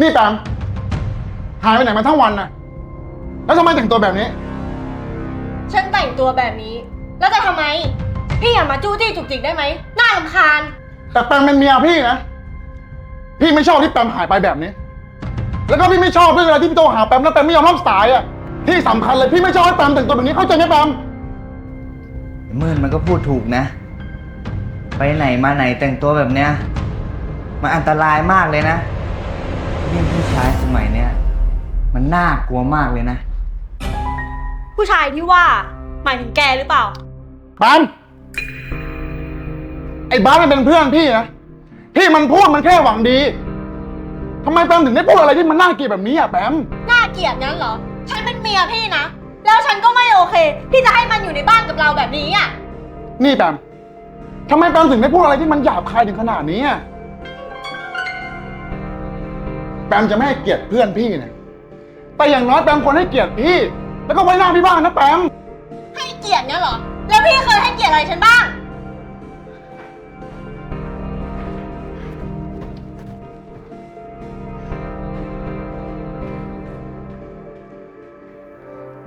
นี่แปมหายไปไหนมาทั้งวันน่ะ แล้วทำไมแต่งตัวแบบนี้ ฉันแต่งตัวแบบนี้ แล้วจะทำไม พี่อย่ามาจู้จี้จุกจิกได้ไหมน่ารำคาญ แต่แปมเป็นเมียพี่นะ พี่ไม่ชอบที่แปมหายไปแบบนี้ แล้วก็พี่ไม่ชอบด้วยเวลาที่พี่โทรหาแปมแล้วแปมไม่ยอมรับสายอะ ที่สำคัญเลยพี่ไม่ชอบให้แปมแต่งตัวแบบนี้เข้าใจไหมแปมเมื่อนมันก็พูดถูกนะ ไปไหนมาไหนแต่งตัวแบบเนี้ย มันอันตรายมากเลยนะยิ่งผู้ ชายสมัยเนี้ยมันน่ากลัวมากเลยนะ ผู้ชายที่ว่าหมายถึงแกหรือเปล่าแปมไอ้บ้าสมันเป็นเพื่อนพี่นะที่มันพูดมันแค่หวังดีทำไมแปมถึงได้พูดอะไรที่มันน่าเกลียดแบบนี้อะแปมน่าเกลียดงั้นเหรอ ฉันเป็นเมียพี่นะ แล้วฉันก็ไม่โอเค ที่จะให้มันอยู่ในบ้านกับเราแบบนี้อะ นี่แปมทำไมแปมถึงได้พูดอะไรที่มันหยาบคายถึงขนาดนี้อะ แปมจะไม่ให้เกียรติเพื่อนพี่นะแต่อย่างน้อยแปมควรให้เกียรติพี่ แล้วก็ไว้หน้าพี่บ้างนะแปม ให้เกียรติงั้นเหรอ แล้วพี่เคยให้เกียรติอะไรฉันบ้าง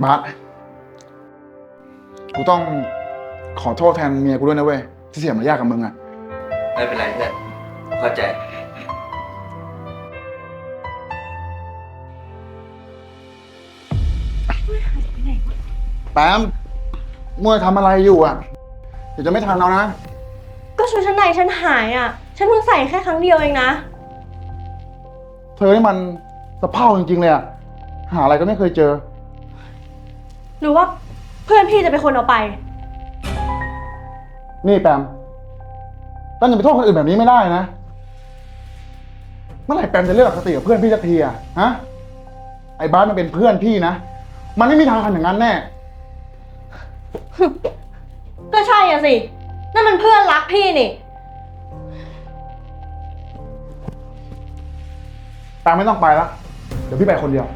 บาสกูต้องขอโทษแทนเมียกูด้วยนะเว้ยที่เสียมารยาทกับมึงอะไม่เป็นไรเพื่อนเข้าใจ แปมมัวทำอะไรอยู่อะเดี๋ยวจะไม่ทันเอานะ ก็ชุดชั้นในฉันหายอะ ฉันเพิ่งใส่แค่ครั้งเดียวเองนะ เธอนี่มันสะเพร่าจริงๆเลยอะหาอะไรก็ไม่เคยเจอ หรือว่าเพื่อนพี่จะเป็นคนเอาไป นี่แปมต้นจะไปโทษคนอื่นแบบนี้ไม่ได้นะ เมื่อไหร่แปมจะเลิกกับสติกับเพื่อนพี่สักทีอะฮะ ไอ้บ้านมันเป็นเพื่อนพี่นะ มันไม่มีทางทำอย่างนั้นแน่ ก็ใช่อะสิ นั่นมันเพื่อนรักพี่นี่แปมไม่ต้องไปแล้วเดี๋ยวพี่ไปคนเดียว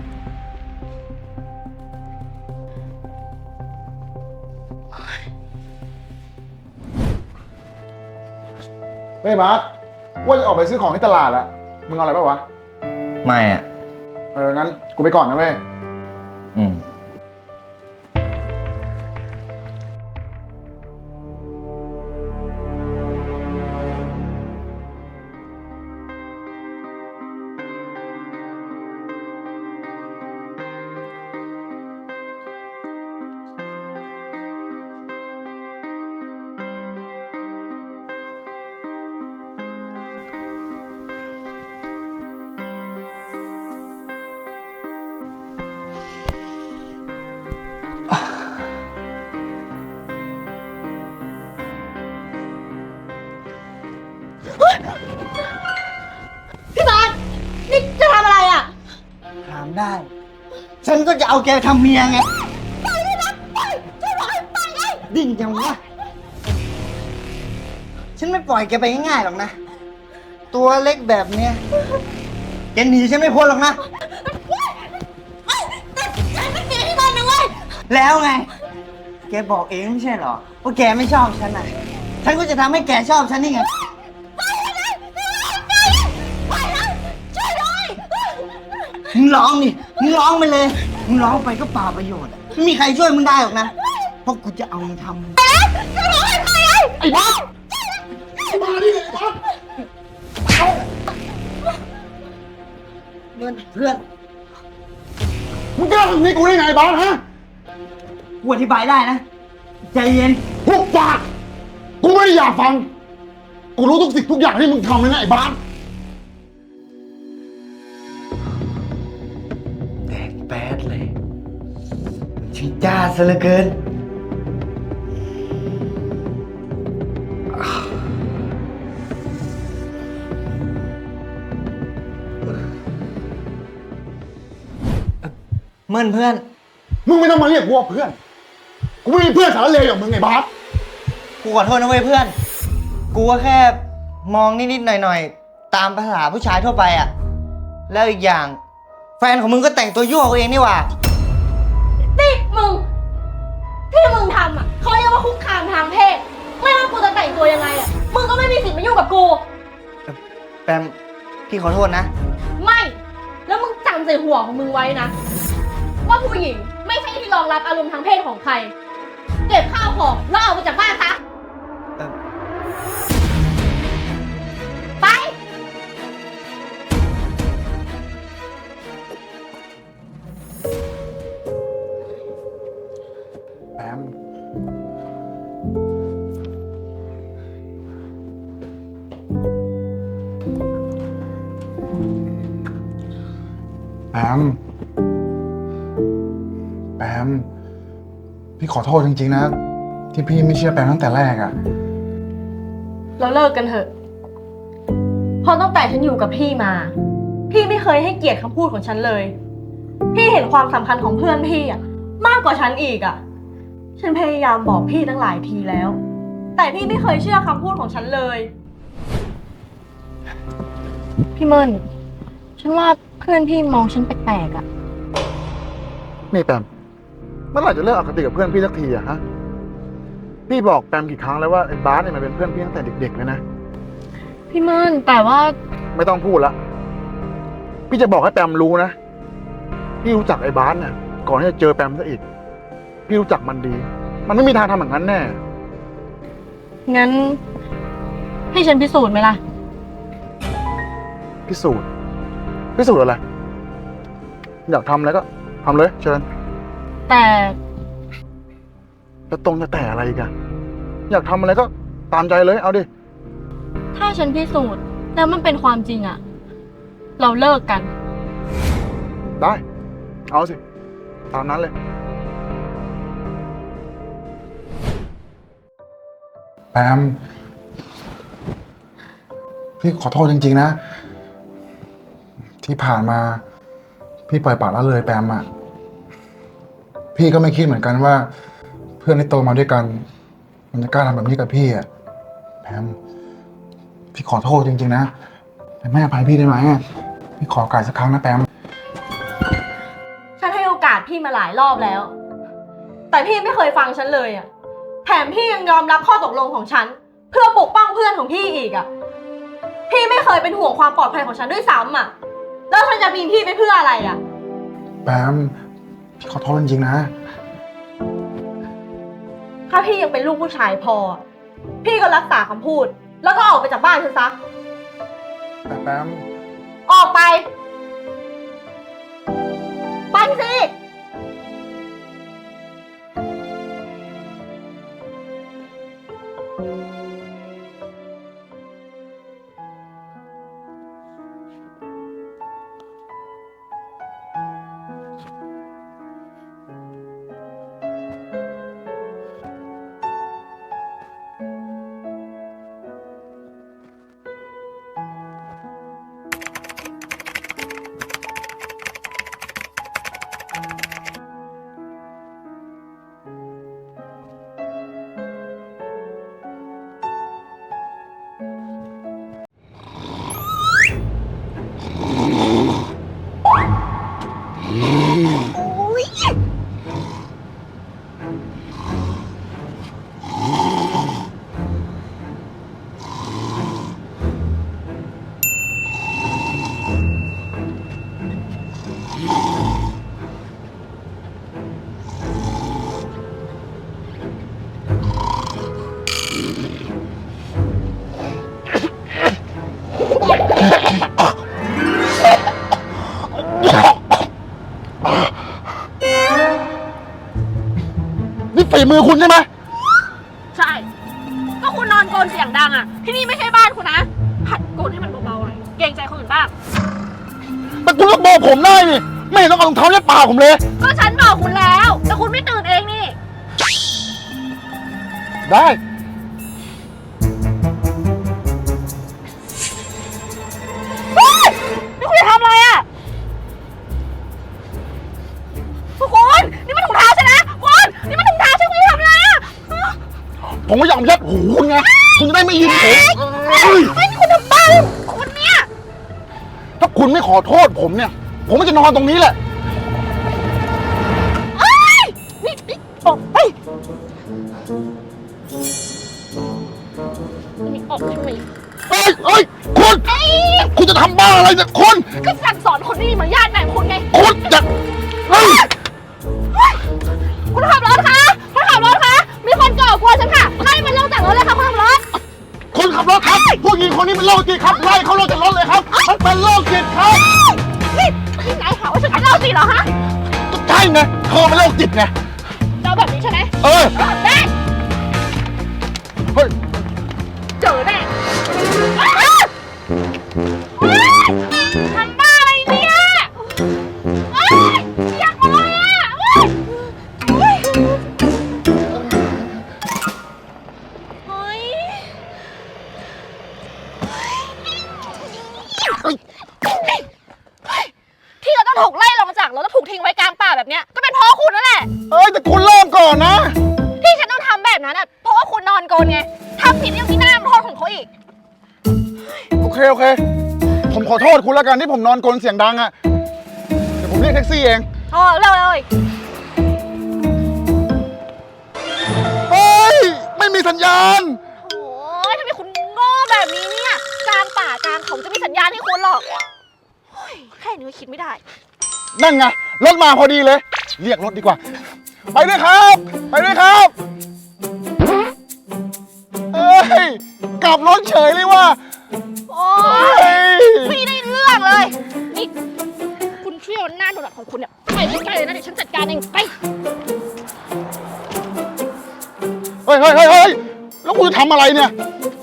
เฮ้ยบาสว่าจะออกไปซื้อของที่ตลาดอะมึงเอาอะไรป่าวะ ไม่อะเออ งั้นกูไปก่อนนะเว้ย ก็จะเอาแกทำเมียไงไปเลยนะไปช่วยบอกให้ไปไงดิ้นจังวะฉันไม่ปล่อยแกไปง่ายๆหรอกนะ ตัวเล็กแบบเนี้ยแกหนีฉันไม่พ้นหรอกนะแต่ฉันเป็นเมียที่บ้านนะเว้ยแล้วไง แกบอกเองไม่ใช่เหรอว่าแกไม่ชอบฉันอะ ฉันก็จะทำให้แกชอบฉันนี่ไง ไปเลยนะไปนะช่วยด้วย มึงร้องดิมึงร้องไปเลย มึงร้องไปก็เปล่าประโยชน์อะไม่มีใครช่วยมึงได้หรอกนะ เพราะกูจะเอามึงทำจะบอกให้ไปไงไอ้บ้าไอ้บ้านี่ไอ้บ้าเพื่อนเพื่อนมึงกล้าทำนี้กูได้ไงบ้าสฮะกูอธิบายได้นะ ใจเย็น หุบปาก กูไม่ได้อยากฟัง กูรู้ทุกสิ่งทุกอย่างที่มึงทำเลยนะไอ้บ้าส จ้าซะเหลือเกิน เมื่อนเพื่อน มึงไม่ต้องมาเรียกกูว่าเพื่อน กูไม่มีเพื่อนสารเลวอย่างมึงไอ้บาสกูขอโทษนะเว้ยเพื่อน กูก็แค่มองนิดๆหน่อยๆ ตามภาษาผู้ชายทั่วไปอะแล้วอีกอย่าง แฟนของมึงก็แต่งตัวยั่วเอาเองนี่หว่านี่ มึง ที่มึงทำอะเขาเรียกว่าคุกคามทางเพศ ไม่ว่ากูจะแต่งตัวยังไงอะ มึงก็ไม่มีสิทธิ์มายุ่งกับกู แปมพี่ขอโทษนะ ไม่ำใส่หัวของมึงไว้นะ ว่าผู้หญิงไม่ใช่ที่รองรับอารมณ์ทางเพศของใคร เก็บข้าวของแล้วออกไปจากบ้านซะ แปม แปม พี่ขอโทษจริงๆนะ ที่พี่ไม่เชื่อแปมตั้งแต่แรกอะเราเลิกกันเถอะ เพราะตั้งแต่ฉันอยู่กับพี่มา พี่ไม่เคยให้เกียรติคำพูดของฉันเลย พี่เห็นความสำคัญของเพื่อนพี่อะมากกว่าฉันอีกอะฉันพยายามบอกพี่ตั้งหลายทีแล้ว แต่พี่ไม่เคยเชื่อคำพูดของฉันเลย พี่เมินฉันว่า เพื่อนพี่มองฉันแปลกๆอะนี่แปมเมื่อไหร่จะเลิกอคติกับเพื่อนพี่สักทีอะฮะ พี่บอกแปมกี่ครั้งแล้วว่าไอ้บาสเนี่ยมันเป็นเพื่อนพี่ตั้งแต่เด็กๆเลยนะ พี่เมินแต่ว่าไม่ต้องพูดละ พี่จะบอกให้แปมรู้นะ พี่รู้จักไอ้บาสเนี่ยก่อนที่จะเจอแปมซะอีก พี่รู้จักมันดี มันไม่มีทางทำอย่างนั้นแน่ งั้น ให้ฉันพิสูจน์ไหมล่ะ พิสูจน์ พิสูจน์อะไร อยากทำอะไรก็ทำเลย เชิญ แต่จะตรงจะแต่อะไรอีกัน อยากทำอะไรก็ตามใจเลย เอาดิ ถ้าฉันพิสูจน์แล้วมันเป็นความจริงอะเราเลิกกัน ได้ เอาสิ ตามนั้นเลย แปมพี่ขอโทษจริง ๆ นะ ที่ผ่านมา พี่ปล่อยปากละเลยแปมอะพี่ก็ไม่คิดเหมือนกันว่า เพื่อนที่โตมาด้วยกัน มันจะกล้าทำแบบนี้กับพี่อะแปมพี่ขอโทษจริง ๆ นะแต่แม่อภัยพี่ได้ไหมอะพี่ขอโอกาสสักครั้งนะแปมฉันให้โอกาสพี่มาหลายรอบแล้ว แต่พี่ไม่เคยฟังฉันเลยอะแถมพี่ยังยอมรับข้อตกลงของฉัน เพื่อปกป้องเพื่อนของพี่อีกอะพี่ไม่เคยเป็นห่วงความปลอดภัยของฉันด้วยซ้ำอะ แล้วฉันจะมีพี่ไปเพื่ออะไรอะแปมพี่ขอโทษจริงๆนะ ถ้าพี่ยังเป็นลูกผู้ชายพอ พี่ก็รักษาคำพูด แล้วก็ออกไปจากบ้านฉันซะ แต่แปมออกไป ไปสิ มือคุณใช่ไหมใช่ ก็คุณนอนโกนเสียงดังอะ ที่นี่ไม่ใช่บ้านคุณนะหัดโกนให้มันเบาๆหน่อย เกรงใจคนอื่นบ้าง แต่คุณก็บอกผมได้นี่ ไม่เห็นต้องเอารองเท้ายัดปากผมเลย ก็ฉันบอกคุณแล้ว แต่คุณไม่ตื่นเองนี่ ได้ ผมก็อยากยัดหูคุณไงคุณจะได้ไม่ยินผมเฮ้ยนี่คุณทำบ้าคุณเนี่ยถ้าคุณไม่ขอโทษผมเนี่ย ผมก็จะนอนตรงนี้แหละ ไงเราแบบนี้ใช่ไหมเออ แล้วกันที่ผมนอนกลนเสียงดังอะเดี๋ยวผมเรียกแท็กซี่เอง อ๋อเร็วเลยเฮ้ย ไม่มีสัญญาณ โอ้ยทำไมคุณโง่แบบนี้เนี่ยกลางป่ากลางเขาจะมีสัญญาณให้คุณหรอกเฮ้ยแค่นี้ก็คิดไม่ได้ นั่นไง รถมาพอดีเลย เรียกรถดีกว่า ไปด้วยครับ ไปด้วยครับเฮ้ย กลับรถเฉยเลยว่ะ โอ้เฮ้ยยไม่ได้เรื่องเลย นี่ คุณช่วยเอาหน้าหนวดของคุณเนี่ยไปใกล้ๆเลยนะเดี๋ยวฉันจัดการเองไป เฮ้ยเฮ้ยเฮ้ยเฮ้ยแล้วคุณจะทำอะไรเนี่ย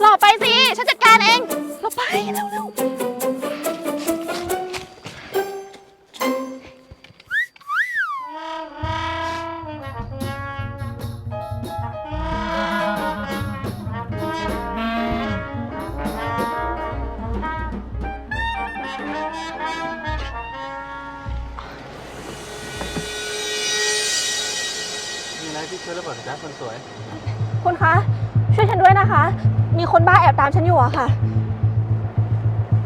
รอไปสิ ฉันจัดการเองรอไปเร็วๆ มีอะไรที่ช่วยระเบิดจ้าคนสวย คุณคะ ช่วยฉันด้วยนะคะ มีคนบ้าแอบตามฉันอยู่อะค่ะ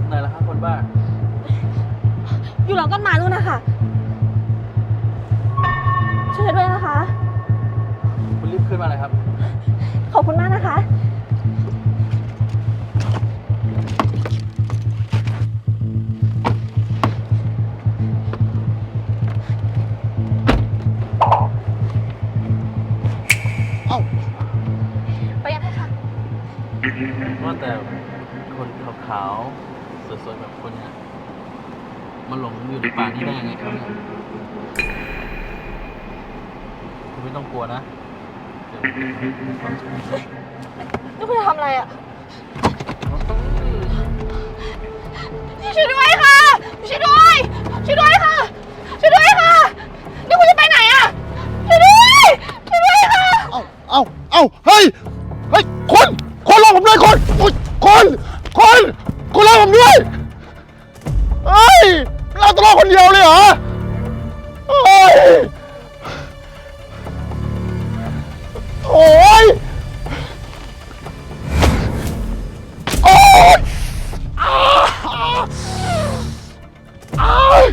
ไหนล่ะครับคนบ้า อยู่หลังต้นไม้นู่นนะคะช่วยฉันด้วยนะคะ คุณรีบขึ้นมาเลยครับ ขอบคุณมากนะคะ ว่าแต่คนขาวๆสวยๆแบบคุณเนี่ยมาหลงอยู่ในป่านี้ได้ยังไงครับเนี่ยคุณไม่ต้องกลัวนะเดี๋ยวผมมีความช่วยนี่คุณจะทำอะไรอะช่วยด้วยค่ะ ช่วยด้วย ช่วยด้วยค่ะ ช่วยด้วยค่ะ นี่คุณจะไปไหนอะช่วยด้วย ช่วยด้วยค่ะ เอ้าเอ้าเอ้าเฮ้ย เฮ้ย คน คนรอผมด้วยคนอุ๊ย คนคนคนรอผมด้วยเฮ้ยเราตลอดคนเดียวเลยเหรอเฮ้ยโอ้ยโอ้ยอ้าอ้า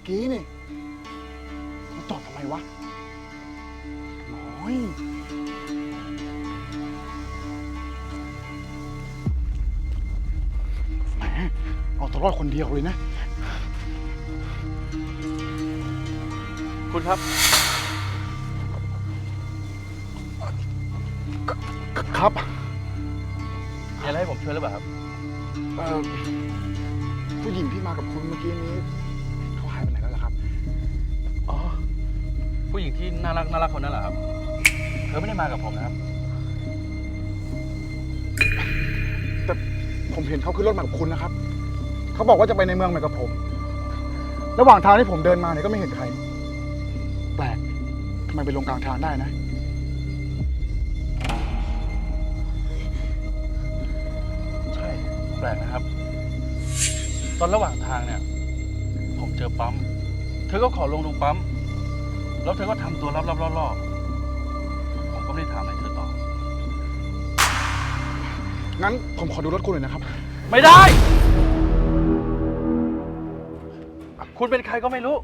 อกี้นี่มันจอดทำไมวะน้อยแหมเอาตัวรอดคนเดียวเลยนะ คุณครับ ครับมีอะไรให้ผมช่วยหรือเปล่าครับ เอ่อผู้หญิงที่มากับคุณเมื่อกี้นี้ ผู้หญิงที่น่ารักน่ารักคนนั้นเหรอครับ เธอไม่ได้มากับผมนะครับ แต่ผมเห็นเขาขึ้นรถมากับคุณนะครับ เขาบอกว่าจะไปในเมืองมากับผม ระหว่างทางที่ผมเดินมาเนี่ยก็ไม่เห็นใคร แปลกทำไมไปลงกลางทางได้นะ ใช่ แปลกๆนะครับ ตอนระหว่างทางเนี่ย ผมเจอปั๊ม เธอก็ขอลงตรงปั๊ม แล้วเธอก็ทำตัวลับๆล่อๆผมก็ไม่ได้ถามอะไรเธอต่อ งั้นผมขอดูรถคุณหน่อยนะครับ ไม่ได้ คุณเป็นใครก็ไม่รู้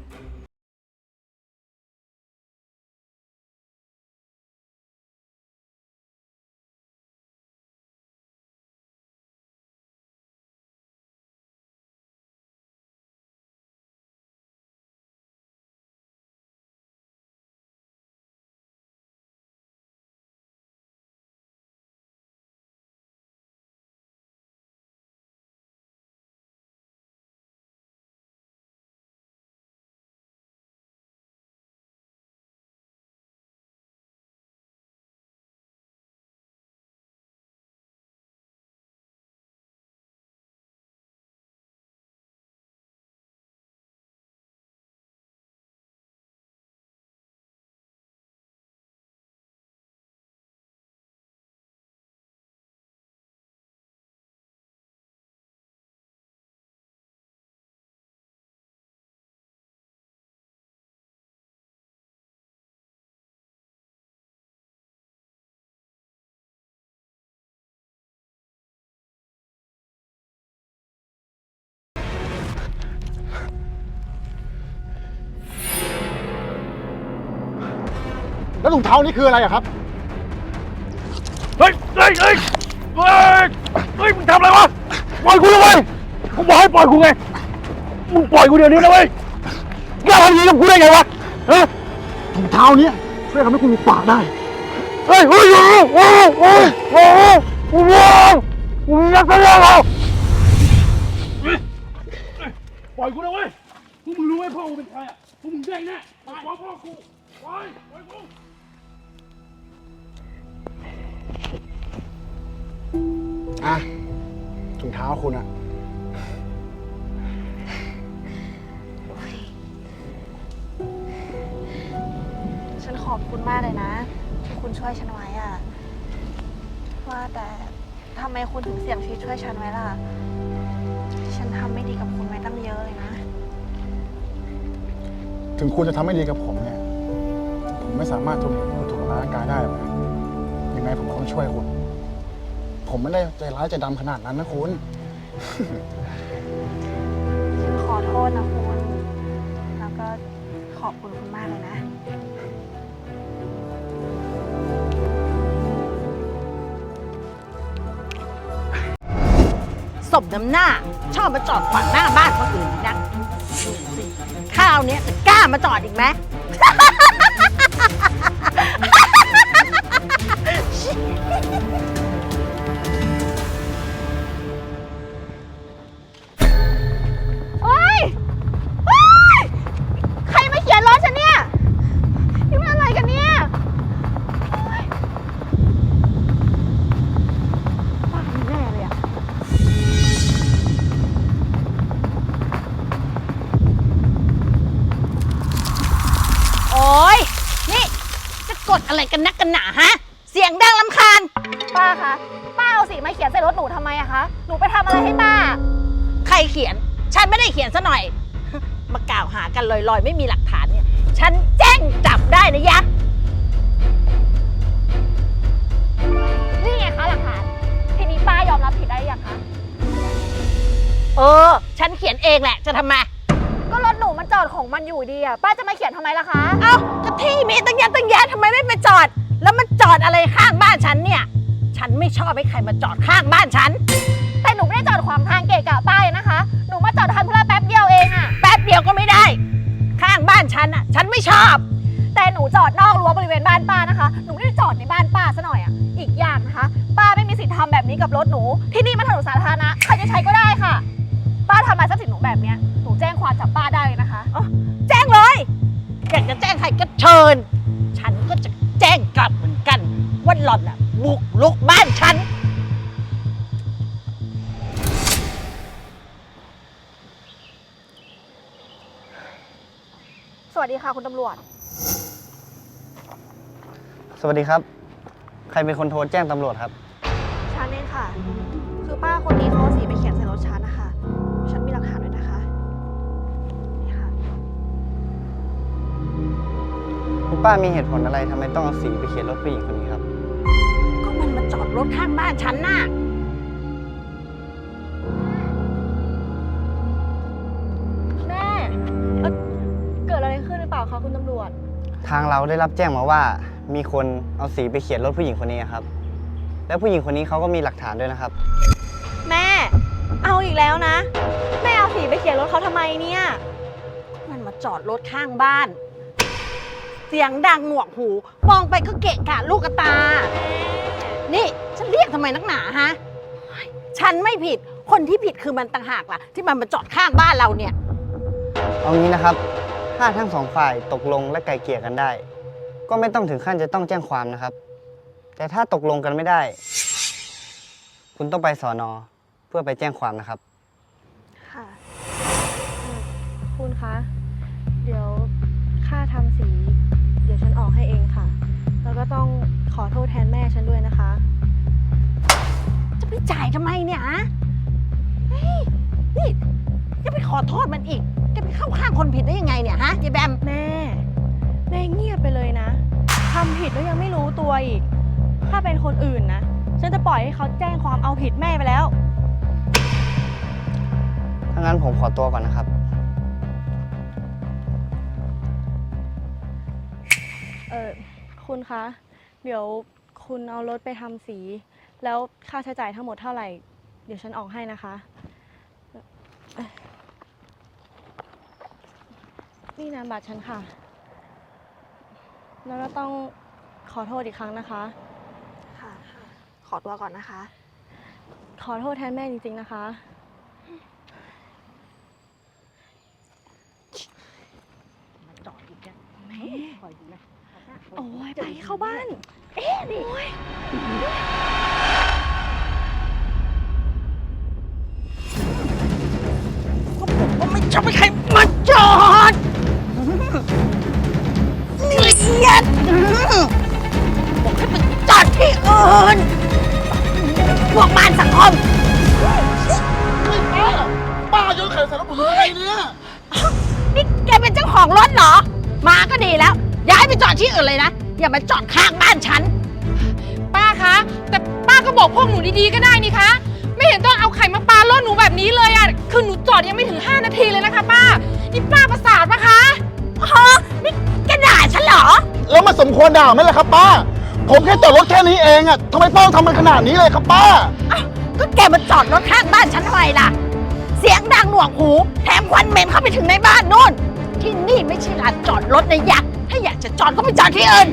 แล้วถุงเท้านี่คืออะไรอะครับ เฮ้ยเฮ้ยเฮ้ยเฮ้ยเฮ้ยมึงทำอะไรวะ ปล่อยกูเลยเว้ยกูบอกให้ปล่อยกูไง มึงปล่อยกูเดี๋ยวนี้นะเว้ยกล้าทำอย่างนี้กับกูได้ไงวะฮะถุงเท้าเนี้ช่วยทำให้คุณมีปากได้ เฮ้ยเฮ้ยโอ้โหโอ้โหโอ้โหโอ้โหกูนักแสดงเหรอปล่อยกูนะเว้ยพวกมึงรู้ไหมพ่อกูเป็นใครอะพวกมึงแย่งแน่ปล่อยพ่อกูปล่อยปล่อยกู อะถุงเท้าคุณอะฉันขอบคุณมากเลยนะ ที่คุณช่วยฉันไว้อะว่าแต่ทำไมคุณถึงเสี่ยงชีวิตช่วยฉันไว้ล่ะ ฉันทำไม่ดีกับคุณไว้ตั้งเยอะเลยนะ ถึงคุณจะทำไม่ดีกับผมเนี่ย ผมไม่สามารถทนเห็นคุณถูกทำร้ายร่างกายได้หรอกนะยัง ไงผมก็ต้องช่วยคุณ ผมไม่ได้ใจร้ายใจดำขนาดนั้นนะคุณฉันขอโทษนะคุณ แล้วก็ขอบคุณคุณมากเลยนะ สมน้ำหน้า ชอบมาจอดขวางหน้าบ้านคนอื่นนะดูสิข้าวเนี้ยจะกล้ามาจอดอีกไหม เฮ้ยเฮ้ยใครมาเขียนรถฉันเนี่ย นี่มันอะไรกันเนี่ยเฮ้ยบ้าแน่เลยอะโอ้ยนี่จะกดอะไรกันนักกันหนาฮะ สียงดังลำคาญ ป้าคะป้าเอาสีมาเขียนใส่รถหนูทำไมอะคะ หนูไปทำอะไรให้ป้า ใครเขียน ฉันไม่ได้เขียนซะหน่อย มากล่าวหากันลอยๆ ไม่มีหลักฐานเนี่ย ฉันแจ้งจับได้นะยะ นี่ไงคะหลักฐาน ทีนี้ป้ายอมรับผิดได้ยังคะ เออ ฉันเขียนเองแหละ จะทำไม ก็รถหนูมันจอดของมันอยู่ดีอะป้าจะมาเขียนทำไมล่ะคะ เอ้าก็ที่มีตั้งแยะตั้งแยะทำไมไม่ไปจอด แล้วมันจอดอะไรข้างบ้านฉันเนี่ย ฉันไม่ชอบให้ใครมาจอดข้างบ้านฉัน แต่หนูไม่ได้จอดขวางทางเกะกะป้ายนะคะ หนูมาจอดทำธุระแป๊บเดียวเองอะแป๊บเดียวก็ไม่ได้ ข้างบ้านฉันอะฉันไม่ชอบ แต่หนูจอดนอกรั้วบริเวณบ้านป้านะคะ หนูไม่ได้จอดในบ้านป้าซะหน่อยอะอีกอย่างนะคะ ป้าไม่มีสิทธิ์ทำแบบนี้กับรถหนู ที่นี่มันถนนสาธารณะใครจะใช้ก็ได้ค่ะ ป้าทำลายทรัพย์สินหนูแบบเนี้ย หนูแจ้งความจับป้าได้เลยนะคะแจ้งเลย อยากจะแจ้งใครก็เชิญ ว่าหล่อนอะบุกลุกบ้านฉัน สวัสดีค่ะคุณตำรวจ สวัสดีครับ ใครเป็นคนโทรแจ้งตำรวจครับฉฉันเองค่ะ คือป้าคนนี้เขาเอาสีไปเขียนใส่รถฉันนะคะ ฉันมีหลักฐานด้วยนะคะ นี่ค่ะ คุณป้ามีเหตุผลอะไรทำไมต้องเอาสีไปเขียนรถผู้หญิงคนนี้ครับก็มันมาจอด รถข้างบ้านฉันน่ะ แม่เอ่อเกิดอะไรขึ้นหรือเปล่าคะคุณตำรวจ ทางเราได้รับแจ้งมาว่ามีคนเอาสีไปเขียนรถผู้หญิงคนนี้ครับ แล้วผู้หญิงคนนี้เขาก็มีหลักฐานด้วยนะครับ แม่ เอาอีกแล้วนะ แม่เอาสีไปเขียนรถเขาทำไมเนี่ย มันมาจอดรถข้างบ้าน เสียงดังหนวกหู มองไปก็เกะกะลูกกระตา นี่ฉันเรียกทำไมนักหนาฮะ ฉันไม่ผิด คนที่ผิดคือมันต่างหากล่ะ ที่มันมาจอดข้างบ้านเราเนี่ย เอางี้นะครับ ถ้าทั้งสองฝ่ายตกลงและไกลเกลี่ยกันได้ ก็ไม่ต้องถึงขั้นจะต้องแจ้งความนะครับ แต่ถ้าตกลงกันไม่ได้ คุณต้องไปสอนอเพื่อไปแจ้งความนะครับ ค่ะเอ่อคุณคะ เดี๋ยวค่าทำสี เดี๋ยวฉันออกให้เองค่ะ แล้วก็ต้องขอโทษแทนแม่ฉันด้วยนะคะจะ ไปจ่ายทำไมเนี่ยฮะเฮ้ยนี่จะไปขอโทษมันอีก จะไปเข้าข้างคนผิดได้ยังไงเนี่ยฮะยายแบม แม่ แม่เงียบไปเลยนะทำผิดแล้วยังไม่รู้ตัวอีก ถ้าเป็นคนอื่นนะ ฉันจะปล่อยให้เขาแจ้งความเอาผิดแม่ไปแล้ว ถ้างั้นผมขอตัวก่อนนะครับ เออคุณคะ เดี๋ยวคุณเอารถไปทำสี แล้วค่าใช้จ่ายทั้งหมดเท่าไหร่ เดี๋ยวฉันออกให้นะคะเอ่อนี่นามบัตรฉันค่ะ แล้วก็ต้องขอโทษอีกครั้งนะคะ ค่ะ ขอตัวก่อนนะคะ ขอโทษแทนแม่จริงๆนะคะ มาจอดอีกแล้วแม่คอยดูนะโอ้ยไปเข้าบ้าน ก็ผมว่าไม่ชอบให้ใครมาจอดเกลียดบอกให้ไปจอดที่อื่น พวกบ้านสังคม ป้าโยนไข่ใส่รถผมอะไรเนี่ยนี่แกเป็นเจ้าของรถเหรอ มาก็ดีแล้ว ย้ายไปจอดที่อื่นเลยนะ อย่ามาจอดข้างบ้านฉัน ป้าคะ แต่ป้าก็บอกพวกหนูดีๆก็ได้นี่คะ ไม่เห็นต้องเอาไข่มาปาลดหนูแบบนี้เลยอะคือหนูจอดยังไม่ถึง 5 นาทีเลยนะคะ ป้า นี่ป้าประสาทปะคะฮะนี่แกด่าฉันเหรอ แล้วมันสมควรด่าไหมล่ะครับป้า ผมแค่จอดรถแค่นี้เองอะทำไมป้าต้องทำมันขนาดนี้เลยครับป้า อ้าวก็แกมาจอดรถข้างบ้านฉันทำไมล่ะ เสียงดังหนวกหู แถมควันเหม็นเข้าไปถึงในบ้านนู่น ที่นี่ไม่ใช่ลานจอดรถนะยักษ์ ถ้าอยากจะจอดก็ไปจอดที่อื่น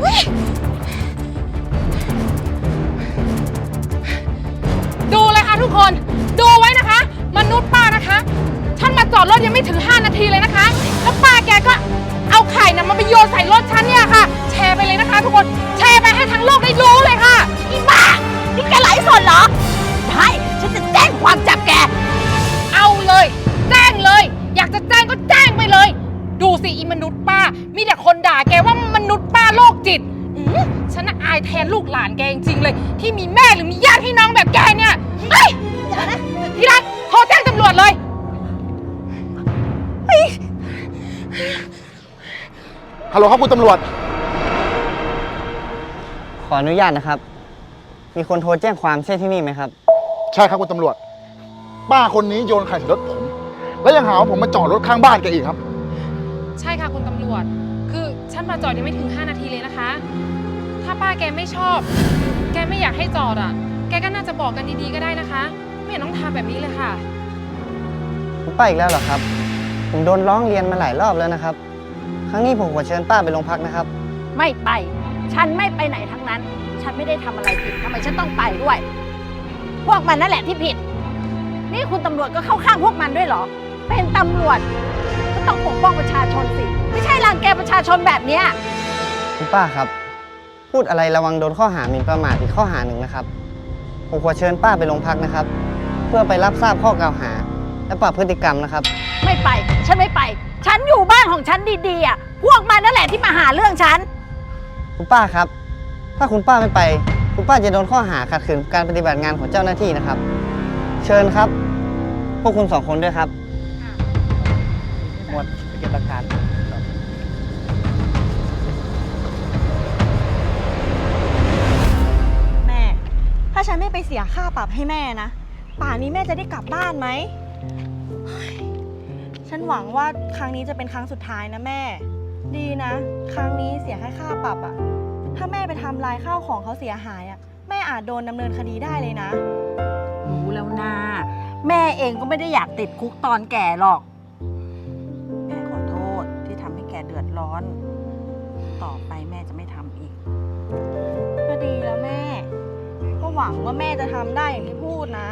เฮ้ยดูเลยค่ะทุกคน ดูไว้นะคะ มนุษย์ป้านะคะ ฉันมาจอดรถยังไม่ถึง 5 นาทีเลยนะคะานแกจริงๆเลย ที่มีแม่หรือมีญาติพี่น้องแบบแกเนี่ยเฮ้ยที่รักโทรแจ้งตำรวจเลย ฮัลโหลครับคุณตำรวจ ขออนุญาตนะครับ มีคนโทรแจ้งความใช่ที่นี่ไหมครับ ใช่ครับคุณตำรวจ ป้าคนนี้โยนไข่ใส่รถผม แล้วยังหาว่าผมมาจอดรถข้างบ้านแกอีกครับ ใช่ค่ะคุณตำรวจ คือฉันมาจอดยังไม่ถึง 5 นาทีเลยนะคะ ถ้าป้าแกไม่ชอบ แกไม่อยากให้จอดอะ แกก็น่าจะบอกกันดีๆก็ได้นะคะ ไม่เห็นต้องทำแบบนี้เลยค่ะ คุณป้าอีกแล้วเหรอครับ ผมโดนร้องเรียนมาหลายรอบแล้วนะครับ ครั้งนี้ผมขอเชิญป้าไปโรงพักนะครับ ไม่ไป ฉันไม่ไปไหนทั้งนั้น ฉันไม่ได้ทำอะไรผิดทำไมฉันต้องไปด้วย พวกมันนั่นแหละที่ผิด นี่คุณตำรวจก็เข้าข้างพวกมันด้วยเหรอ เป็นตำรวจก็ต้องปกป้องประชาชนสิ ไม่ใช่รังแกประชาชนแบบเนี้ย คุณป้าครับ พูดอะไรระวังโดนข้อหาหมิ่นประมาทอีกข้อหาหนึ่งนะครับ ผมขอเชิญป้าไปโรงพักนะครับ เพื่อไปรับทราบข้อกล่าวหา และปรับพฤติกรรมนะครับ ไม่ไป ฉันไม่ไป ฉันอยู่บ้านของฉันดีๆอะ พวกมันนั่นแหละที่มาหาเรื่องฉัน คุณป้าครับ ถ้าคุณป้าไม่ไป คุณป้าป้าจะโดนข้อหาขัดขืนการปฏิบัติงานของเจ้าหน้าที่นะครับ เชิญครับ พวกคุณสองคนด้วยครับ หมวดไปเก็บหลักฐานาฉันไม่ไปเสียค่าปรับให้แม่นะ ป่านนี้แม่จะได้กลับบ้านไหมเฮ้ยฉันหวังว่าครั้งนี้จะเป็นครั้งสุดท้ายนะแม่ ดีนะ ครั้งนี้เสียแค่ค่าปรับอะถ้าแม่ไปทำลายข้าวของเขาเสียหายอะแม่อาจโดนดำเนินคดีได้เลยนะ รู้แล้วนะแม่เองก็ไม่ได้อยากติดคุกตอนแก่หรอก แม่ขอโทษที่ทำให้แกเดือดร้อน ต่อไปแม่ หวังว่าแม่จะทำได้อย่างที่พูดนะ